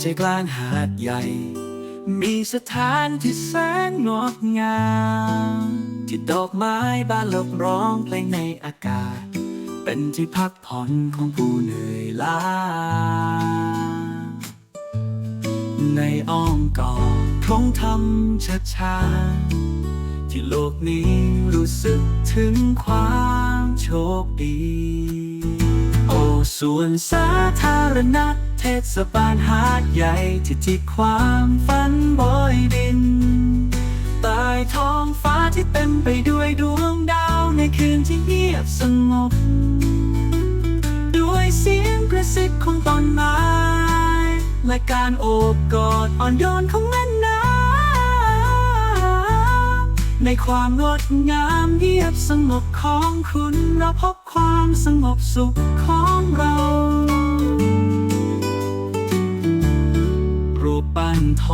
ใจกลางหาดใหญ่ มีสถานที่แสนงดงาม ที่ดอกไม้บานลบร้องเพลงในอากาศ เป็นที่พักผ่อนของผู้เหนื่อยล้า ในอ้อมกอดของธรรมช้าที่โลกนี้รู้สึกถึงความโชคดี โอ้ส่วนสาธารณะ เทศบาลหาดใหญ่ที่ที่ความฝันบอยดิน ใต้ท้องฟ้าที่เต็มไปด้วยดวงดาวในคืนที่เงียบสงบ ด้วยเสียงกระซิบของต้นไม้ และการโอบกอดอ่อนโยนของแม่น้ำในความงดงามเงียบสงบของคุณเราพบความสงบสุขของเรา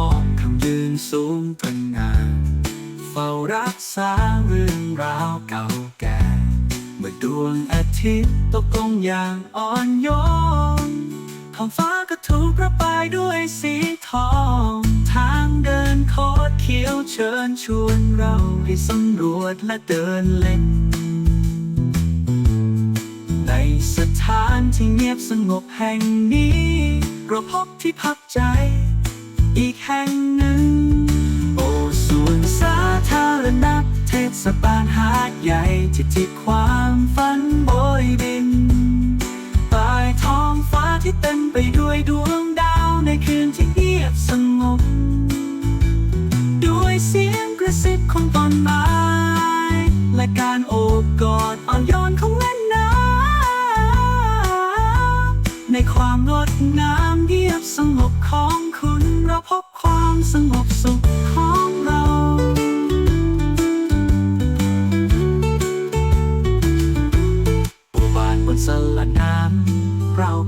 องคำยืนสูงตระหงานเฝ้ารักษาเรื่องราวเก่าแก่ เมื่อดวงอาทิตย์ตกลงอย่างอ่อนโยนท้องฟ้าก็ถูกประปายด้วยสีทอง ทางเดินโคดเขียวเชิญชวนเราให้สำรวจและเดินเล่นในสถานที่เงียบสงบแห่งนี้เราพบที่พักใจ อีกแห่งหนึ่ง โอ้ส่วนสาธารณะเทศบาลหาดใหญ่ที่ที่ความฝันโบยบินใต้ท้องฟ้าที่เต็มไปด้วยดวงดาวในคืนที่เงียบสงบ ด้วยเสียงกระซิบของต้นไม้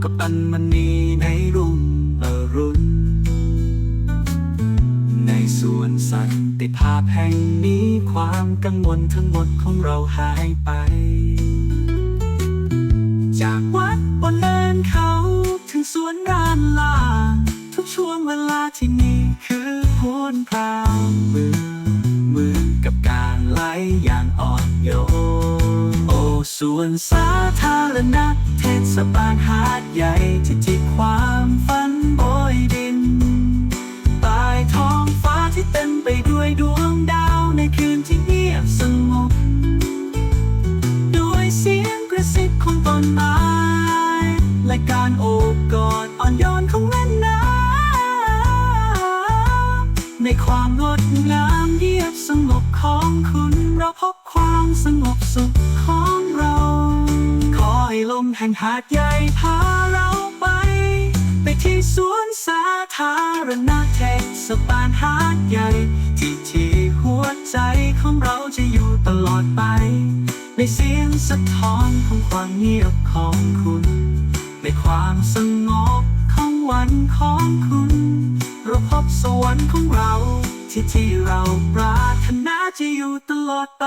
กับอันมณีในรุ่งอรุณ ในสวนสันติภาพแห่งนี้ความกังวลทั้งหมดของเราหายไป จากวัดบนเนินเขาถึงสวนรานลา ทุกช่วงเวลาที่นี่คือหวนพราวมือมือกับการไหลอย่างอ่อนโยน ส่วนสาธารณะเทศบาลหาดใหญ่ที่ที่ความฝันโบยดินใต้ท้องฟ้าที่เต็มไปด้วยดวงดาวในคืนที่เงียบสงบด้วยเสียงกระซิบของต้นไม้และการโอบกอดอ่อนโยนของแม่น้ำในความงดงามเงียบสงบของคุณเราพบความสงบสุข แห่งหาดใหญ่พาเราไป ไปที่สวนสาธารณะเทศบาลหาดใหญ่ ที่ที่หัวใจของเราจะอยู่ตลอดไป ในเสียงสะท้อนของความเงียบของคุณ ในความสงบของวันของคุณเราพบสวรรค์ของเรา ที่ที่เราปรารถนาจะอยู่ตลอดไป